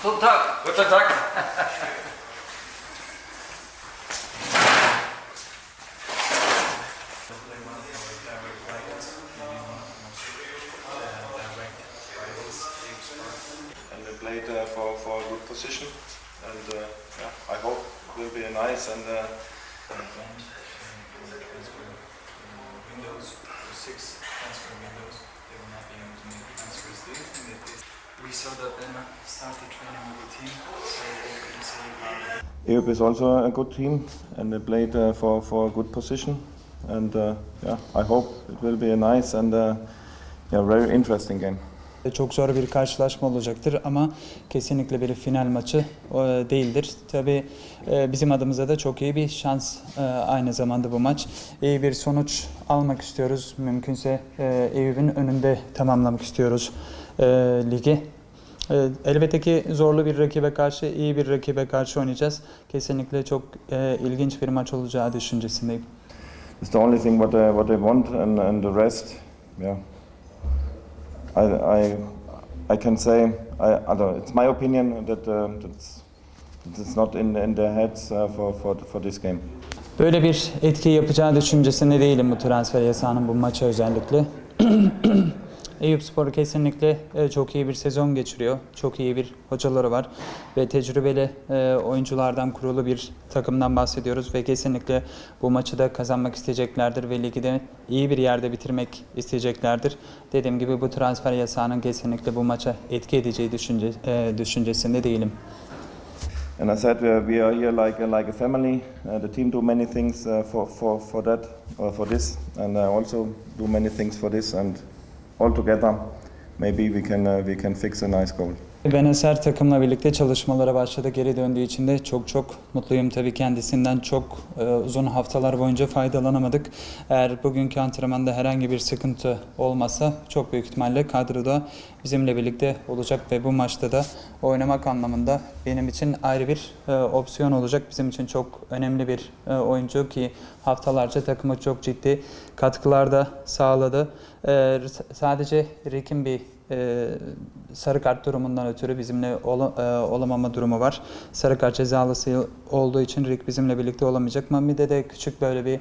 Guten Tag. Guten Tag. and we played uh, for, for a good position. And uh, yeah, I hope it will be nice and uh, Europe is also a good team, and they played uh, for for a good position. And uh, yeah, I hope it will be a nice and uh, yeah, very interesting game. Çok zor bir karşılaşma olacaktır ama kesinlikle bir final maçı değildir. Tabii e, bizim adımıza da çok iyi bir şans e, aynı zamanda bu maç. İyi bir sonuç almak istiyoruz. Mümkünse e, Eyüp'ün önünde tamamlamak istiyoruz ligi. E, Elbette ki zorlu bir rakibe karşı, iyi bir rakibe karşı oynayacağız. Kesinlikle çok e, ilginç bir maç olacağı düşüncesindeyim. It's the only thing what they, what they want, and, and the rest, yeah. I, I, I can say, I, I don't, it's my opinion that uh, that's, it's not in, in their heads uh, for, for, for this game. Böyle bir etki yapacağı düşüncesinde değilim bu transfer yasağının bu maça özellikle. Eyüp Spor kesinlikle e, çok iyi bir sezon geçiriyor. Çok iyi bir hocaları var ve tecrübeli e, oyunculardan kurulu bir takımdan bahsediyoruz ve kesinlikle bu maçı da kazanmak isteyeceklerdir ve ligi de iyi bir yerde bitirmek isteyeceklerdir. Dediğim gibi bu transfer yasağının kesinlikle bu maça etki edeceği düşünce, e, düşüncesinde değilim. And I said are, we are here like a, like a family. Uh, the team do many things uh, for, for, for that or for this, and I also do many things for this. And all together, maybe we can uh, we can fix a nice goal. Beneser takımla birlikte çalışmalara başladı. Geri döndüğü için de çok çok mutluyum. Tabii kendisinden çok e, uzun haftalar boyunca faydalanamadık. Eğer bugünkü antrenmanda herhangi bir sıkıntı olmasa çok büyük ihtimalle kadroda bizimle birlikte olacak ve bu maçta da oynamak anlamında benim için ayrı bir e, opsiyon olacak. Bizim için çok önemli bir e, oyuncu ki haftalarca takıma çok ciddi katkılar da sağladı. E, sadece Rick'in bir e, sarı kart durumundan ötürü bizimle ola- e, olamama durumu var. Sarı kart cezalısı olduğu için Rick bizimle birlikte olamayacak. Mami'de de küçük böyle bir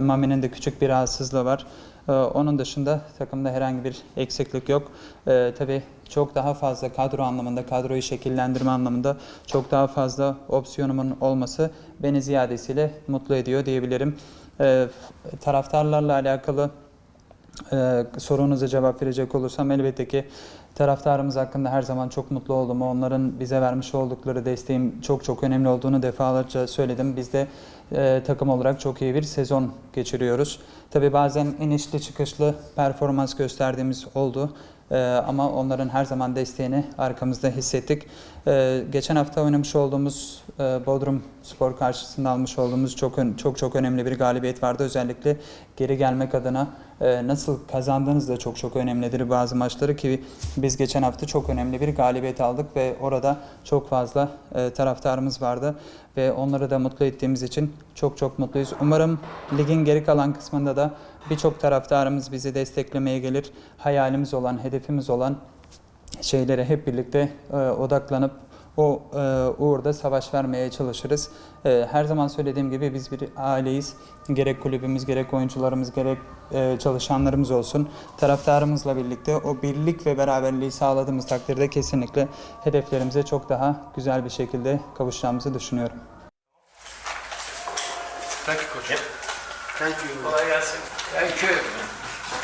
Mami'nin de küçük bir rahatsızlığı var. E, onun dışında takımda herhangi bir eksiklik yok. E, tabii çok daha fazla kadro anlamında, kadroyu şekillendirme anlamında çok daha fazla opsiyonumun olması beni ziyadesiyle mutlu ediyor diyebilirim. E, taraftarlarla alakalı ee, sorunuza cevap verecek olursam elbette ki taraftarımız hakkında her zaman çok mutlu oldum. Onların bize vermiş oldukları desteğin çok çok önemli olduğunu defalarca söyledim. Biz de e, takım olarak çok iyi bir sezon geçiriyoruz. Tabii bazen inişli çıkışlı performans gösterdiğimiz oldu. Ee, ama onların her zaman desteğini arkamızda hissettik. Ee, geçen hafta oynamış olduğumuz e, Bodrum Spor karşısında almış olduğumuz çok çok çok önemli bir galibiyet vardı. Özellikle geri gelmek adına e, nasıl kazandığınız da çok çok önemlidir bazı maçları ki biz geçen hafta çok önemli bir galibiyet aldık ve orada çok fazla e, taraftarımız vardı ve onları da mutlu ettiğimiz için çok çok mutluyuz. Umarım ligin geri kalan kısmında da birçok taraftarımız bizi desteklemeye gelir. Hayalimiz olan, hedefimiz olan şeylere hep birlikte e, odaklanıp o e, uğurda savaş vermeye çalışırız. E, her zaman söylediğim gibi biz bir aileyiz. Gerek kulübümüz, gerek oyuncularımız, gerek e, çalışanlarımız olsun. Taraftarımızla birlikte o birlik ve beraberliği sağladığımız takdirde kesinlikle hedeflerimize çok daha güzel bir şekilde kavuşacağımızı düşünüyorum. Thank you, coach. Thank you. Thank you.